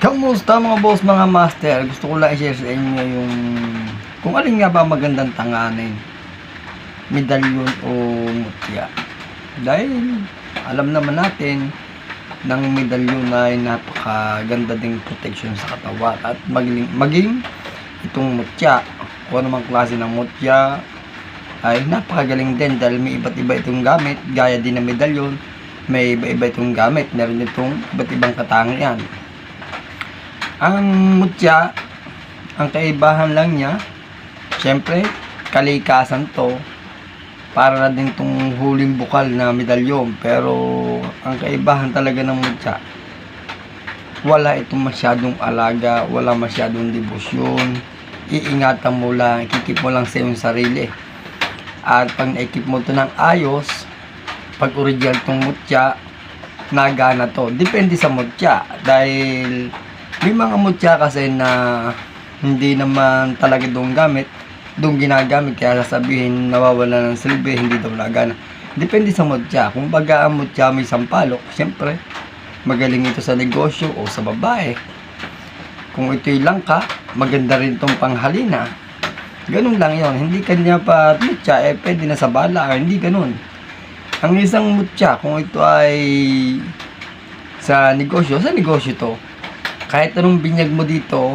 Kamusta mga boss, mga master? Gusto ko lang i-share sa inyo yung kung alin nga ba magandang tanganin. Medalyon o mutya. Dahil alam naman natin ng medalyon ay napakaganda ding protection sa katawan at maging, maging itong mutya kung anumang klase ng mutya ay napakagaling din dahil may iba't iba itong gamit gaya din ng medalyon may iba-iba itong gamit meron itong iba't ibang katangian ang mutya, ang kaibahan lang niya, syempre, kalikasan to, para na din tong huling bukal na medalyon. Pero, ang kaibahan talaga ng mutya, wala itong masyadong alaga, wala masyadong debosyon, iingatan mo lang, ikikip mo lang sa iyong sarili. At pag naikip mo to ng ayos, pag original tong mutya, nagana to. Depende sa mutya. Dahil may mga mutya kasi na hindi naman talaga doon gamit, doon ginagamit, kaya sasabihin nawawala ng silbi, hindi daw nagana. Depende sa mutya. Kung baga ang mutya may sampalok, siyempre, magaling ito sa negosyo o sa babae. Kung ito'y langka, maganda rin itong panghalina. Ganun lang yon Hindi kanya pa mutya, eh pwede na sa bala. Hindi ganun. Ang isang mutya, kung ito ay sa negosyo, sa negosyo to, kahit anong binyag mo dito,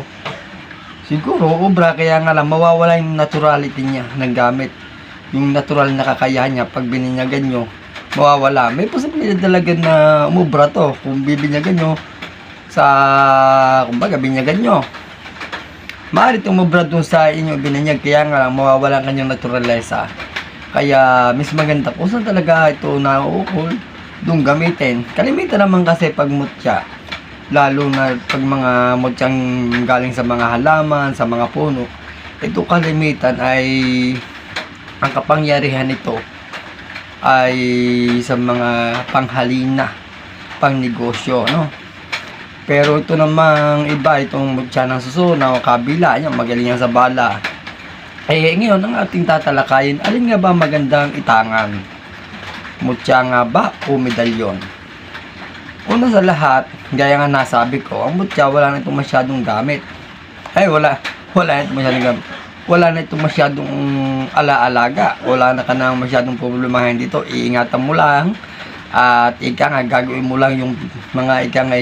siguro obra kaya nga lang mawawala yung naturality niya ng gamit. Yung natural na kakayahan niya pag bininyagan nyo, mawawala. May posibilidad talaga na umubra to kung bibinyagan nyo sa, kumbaga, binyagan nyo. Maaari itong umubra dun sa inyo bininyag, kaya nga lang mawawala ang kanyang naturalesa. Kaya, mas maganda kung saan talaga ito nauukol, doon gamitin. Kalimitan naman kasi pag mutya, lalo na pag mga mutsyang galing sa mga halaman, sa mga puno, ito kalimitan ay ang kapangyarihan nito ay sa mga panghalina, pang negosyo, no? Pero ito namang iba, itong mutya ng susuna o kabila, yan, magaling yan sa bala. Eh, ngayon, ang ating tatalakayin, alin nga ba magandang itangan? Mutya nga ba o medalyon? Una sa lahat, gaya nga nasabi ko, ang mutya wala na itong masyadong gamit. Ay, wala. Wala na itong masyadong gamit. Wala na itong masyadong ala-alaga. Wala na ka na masyadong problemahin dito. Iingatan mo lang. At ika nga, gagawin mo lang yung mga ika nga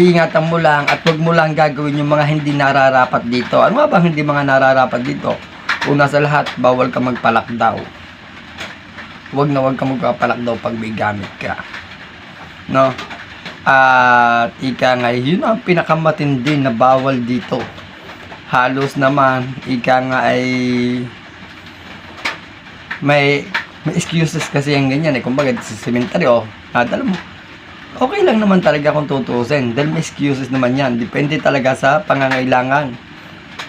iingatan mo lang at wag mo lang gagawin yung mga hindi nararapat dito. Ano nga ba hindi mga nararapat dito? Una sa lahat, bawal ka magpalak daw. Wag na wag ka magpapalak daw pag may gamit ka no? At ika nga, yun ang pinakamatindi na bawal dito. Halos naman, ika nga ay may may excuses kasi yung ganyan eh. Kumbaga, sa cemetery, oh, nadala mo. Okay lang naman talaga kung tutusin. Dahil may excuses naman yan. Depende talaga sa pangangailangan.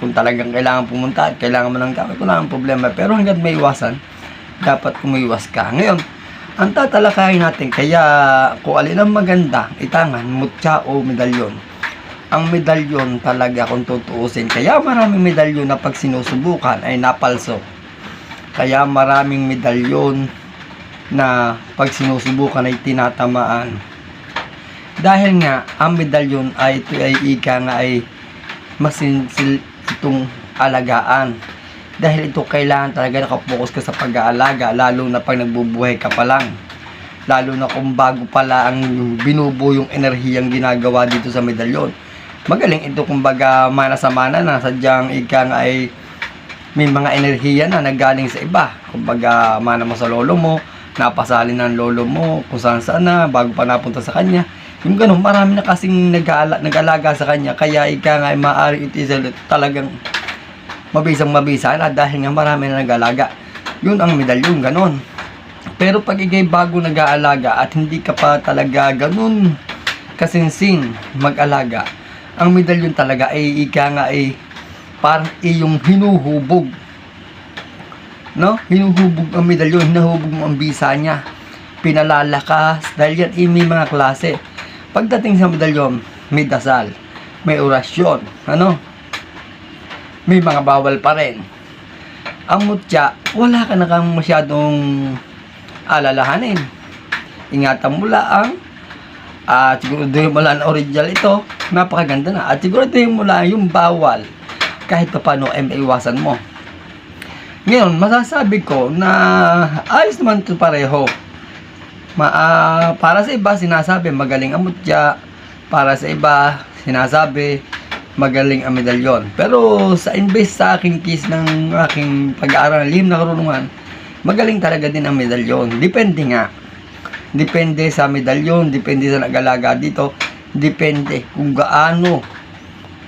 Kung talagang kailangan pumunta at kailangan mo ng gamit, wala ang problema. Pero hanggang may iwasan, dapat umiwas ka. Ngayon, ang tatalakayin natin, kaya kung alin ang maganda, itangan, mutya o medalyon. Ang medalyon talaga kung tutuusin. Kaya maraming medalyon na pag sinusubukan ay napalso. Kaya maraming medalyon na pag sinusubukan ay tinatamaan. Dahil nga, ang medalyon ay ito ay ika nga ay masinsil itong alagaan dahil ito kailangan talaga nakapokus ka sa pag-aalaga lalo na pag nagbubuhay ka pa lang. Lalo na kung bago pala ang binubuo yung enerhiyang ginagawa dito sa medalyon. Magaling ito kumbaga mana sa mana na. Sadyang ika nga ay may mga enerhiya na nagaling sa iba. Kumbaga mana mo sa lolo mo napasali ng lolo mo kung saan saan na bago pa napunta sa kanya. Yung ganun marami na kasing nag-aala, nag-alaga sa kanya. Kaya ika nga ay maaari ito isa talagang mabisang mabisa na dahil nga marami na nag-alaga. Yun ang medalyon, ganon. Pero pag ikay bago nag-aalaga at hindi ka pa talaga ganon kasinsing mag-alaga, ang medalyon talaga ay ika nga ay parang iyong hinuhubog. No? Hinuhubog ang medalyon, hinuhubog mo ang bisa niya. Pinalalakas, dahil yan ay may mga klase. Pagdating sa medalyon, may dasal, may orasyon, ano? May mga bawal pa rin. Ang mutya, wala ka na kang masyadong alalahanin. Ingatan mo lang At siguraduhin mo lang na original ito, napakaganda na. At siguraduhin mo lang yung bawal, kahit pa paano ay maiwasan mo. Ngayon, masasabi ko na ayos naman ito pareho. Ma, ah, para sa iba, sinasabi magaling ang mutya. Para sa iba, sinasabi magaling ang medalyon. Pero sa invest sa aking case ng aking pag-aaral, lihim na karunungan, magaling talaga din ang medalyon. Depende nga. Depende sa medalyon, depende sa nag-alaga dito, depende kung gaano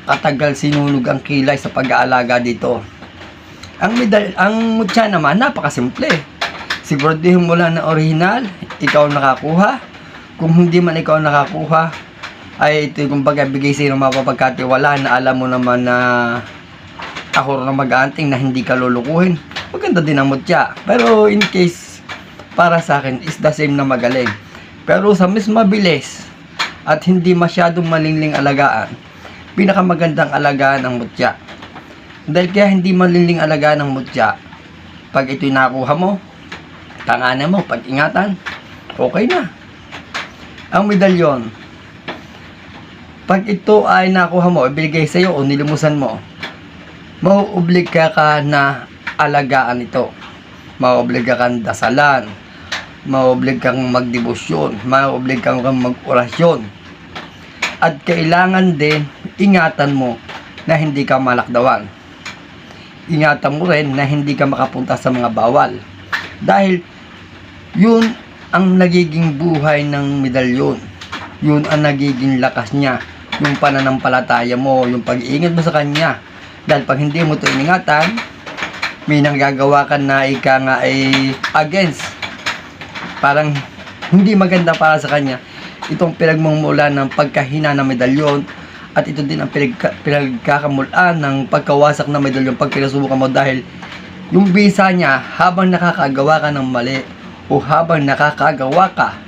katagal sinunog ang kilay sa pag-aalaga dito. Ang medal, ang mutya naman, napakasimple. Siguraduhin mo lang na original, ikaw nakakuha. Kung hindi man ikaw nakakuha, ay ito kumbaga bigay sa'yo ng mapapagkatiwala na alam mo naman na ako na mag-aanting na hindi ka lulukuhin. Maganda din ang mutya. Pero in case, para sa akin, is the same na magaling. Pero sa mas mabilis at hindi masyadong malingling alagaan, pinakamagandang alagaan ang mutya. Dahil kaya hindi malingling alagaan ng mutya, pag ito'y nakuha mo, tanganan mo, pag-ingatan, okay na. Ang medalyon, pag ito ay nakuha mo, ibigay sa iyo o nilimusan mo, mauobliga ka na alagaan ito. Mauobliga kang dasalan. Mauobliga kang magdebosyon. Mauobliga kang mag-orasyon. At kailangan din, ingatan mo na hindi ka malakdawan. Ingatan mo rin na hindi ka makapunta sa mga bawal. Dahil, yun ang nagiging buhay ng medalyon. Yun ang nagiging lakas niya. Yung pananampalataya mo, yung pag-iingat mo sa kanya. Dahil pag hindi mo ito iningatan, may nanggagawa ka na ika nga ay against. Parang hindi maganda para sa kanya. Itong pinagmumula ng pagkahina ng medalyon at ito din ang pinagka, pinagkakamulaan ng pagkawasak ng medalyon pag pinasubukan mo dahil yung bisa niya habang nakakagawa ka ng mali o habang nakakagawa ka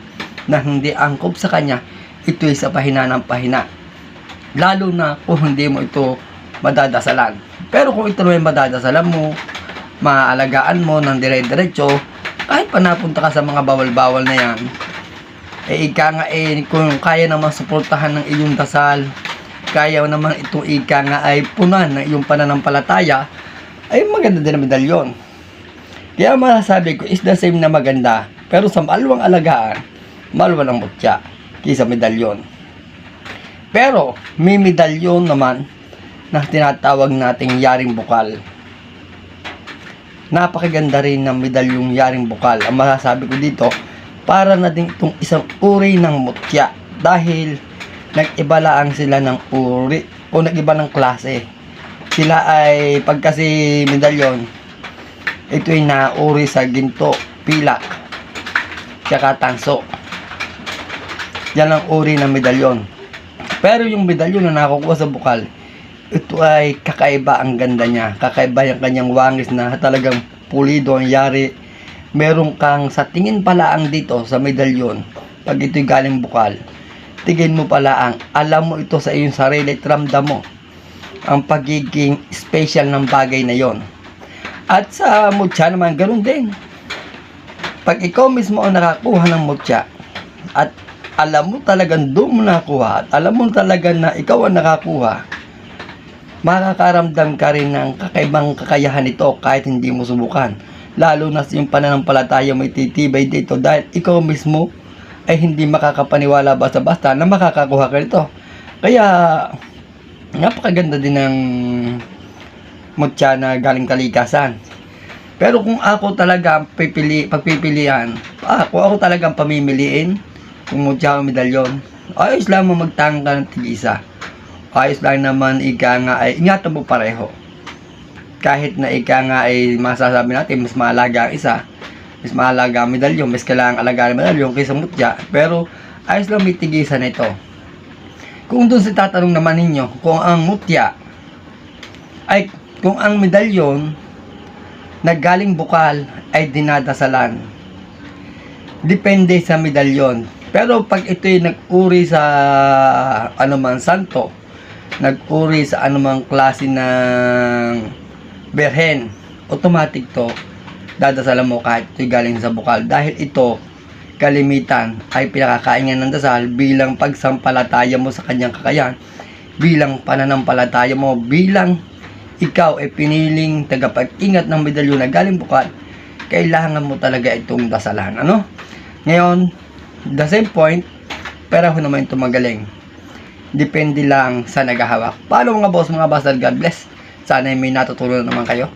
na hindi angkop sa kanya, ito'y sa pahina ng pahina. Lalo na kung hindi mo ito madadasalan. Pero kung ito naman madadasalan mo, maaalagaan mo ng dire-diretso, kahit pa napunta ka sa mga bawal-bawal na yan, eh ika nga eh, kung kaya naman suportahan ng iyong dasal, kaya naman itong ika nga ay punan ng iyong pananampalataya, ay maganda din ang medalyon. Kaya masasabi ko is the same na maganda, pero sa maluwang alagaan, maluwang ang mutya kaysa medalyon. Pero may medalyon naman na tinatawag nating yaring bukal. Napakaganda rin ng medalyong yaring bukal. Ang masasabi ko dito, para na din itong isang uri ng mutya. Dahil nag-iba sila ng uri o nag-iba ng klase. Sila ay pag kasi medalyon, ito ay nauri sa ginto, pilak, tsaka tanso. Yan ang uri ng medalyon. Pero yung medalyon na nakukuha sa bukal, ito ay kakaiba ang ganda niya. Kakaiba yung kanyang wangis na talagang pulido ang yari. Meron kang sa tingin pala ang dito sa medalyon, pag ito'y galing bukal, tingin mo pala ang alam mo ito sa iyong sarili at ramdam mo ang pagiging special ng bagay na yon. At sa mutya naman, ganun din. Pag ikaw mismo ang nakakuha ng mutya at alam mo talagang doon mo nakakuha at alam mo talaga na ikaw ang nakakuha, makakaramdam ka rin ng kakaibang kakayahan nito kahit hindi mo subukan. Lalo na yung pananampalataya mo ititibay dito dahil ikaw mismo ay hindi makakapaniwala basta-basta na makakakuha ka nito. Kaya, napakaganda din ng mutya na galing kalikasan. Pero kung ako talaga ang pipili, pagpipilian, kung ako talaga ang pamimiliin, kung mutya o medalyon, ayos lang mo magtangka ng tig-isa. Ayos lang naman ika nga ay ingatan mo pareho. Kahit na ika nga ay masasabi natin mas mahalaga ang isa, mas mahalaga ang medalyon, mas kailangan alagaan ang medalyon kaysa mutya. Pero ayos lang may tigisan ito. Kung doon sa tatanong naman ninyo, kung ang mutya ay kung ang medalyon na galing bukal ay dinadasalan. Depende sa medalyon. Pero pag ito'y nag-uri sa anumang santo, nag-uri sa anumang klase ng berhen, automatic to, dadasalan mo kahit ito'y galing sa bukal. Dahil ito, kalimitan ay pinakakaingan ng dasal bilang pagsampalataya mo sa kanyang kakayahan, bilang pananampalataya mo, bilang ikaw ay piniling tagapag-ingat ng medalyon na galing bukal, kailangan mo talaga itong dasalan. Ano? Ngayon, the same point, ako naman ito magaling. Depende lang sa naghahawak. Paano mga boss, mga bastard, God bless. Sana may natutunan naman kayo.